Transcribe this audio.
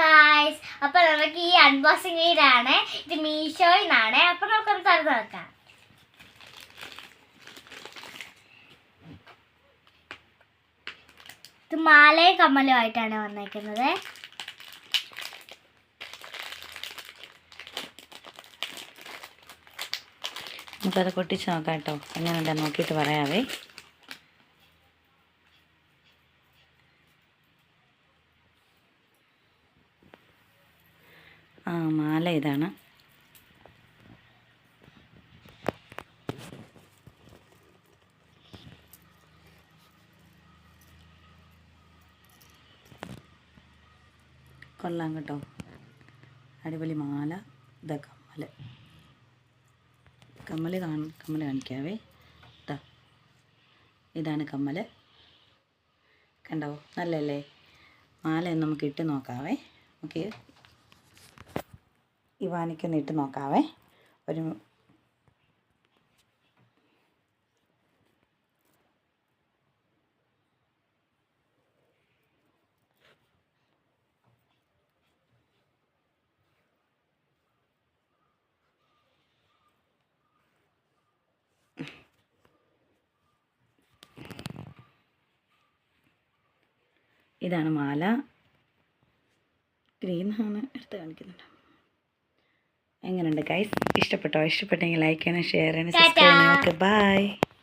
Guys അപ്പൊ നമുക്ക് ഈ അൺബോക്സിംഗ് വീടാണ് ഇത് മീഷോയിൽ നിന്നാണ്. അപ്പൊ നമുക്കൊന്ന് തുറന്നു നോക്കാം. ഇത് മാലയും കമ്മലും ആയിട്ടാണ് വന്നേക്കുന്നത്. നമുക്കത് പൊട്ടിച്ച് നോക്കാം കേട്ടോ. എങ്ങനെയുണ്ടെന്ന് നോക്കിയിട്ട് പറയാവേ. മാല ഇതാണ്. കൊള്ളാം കേട്ടോ. അടിപൊളി മാല. ഇതാ കമ്മൽ കമ്മൽ കാണ കമ്മൽ കാണിക്കാവേ. ഇതാ ഇതാണ് കമ്മൽ കണ്ടോ? നല്ലല്ലേ? മാല നമുക്ക് ഇട്ട് നോക്കാവേ. നമുക്ക് ഇവാനിക്കൊന്ന് ഇട്ട് നോക്കാവേ. ഒരു ഇതാണ് മാല. ഗ്രീൻ ആണ് എടുത്ത് കാണിക്കുന്നുണ്ട്. എങ്ങനെയുണ്ട് ഗൈസ് ഇഷ്ടപ്പെട്ടോ? ഇഷ്ടപ്പെട്ടെങ്കിൽ ലൈക്ക് ചെയ്യണം ഷെയർ ചെയ്യണം സബ്സ്ക്രൈബ് ചെയ്യണം. Okay bye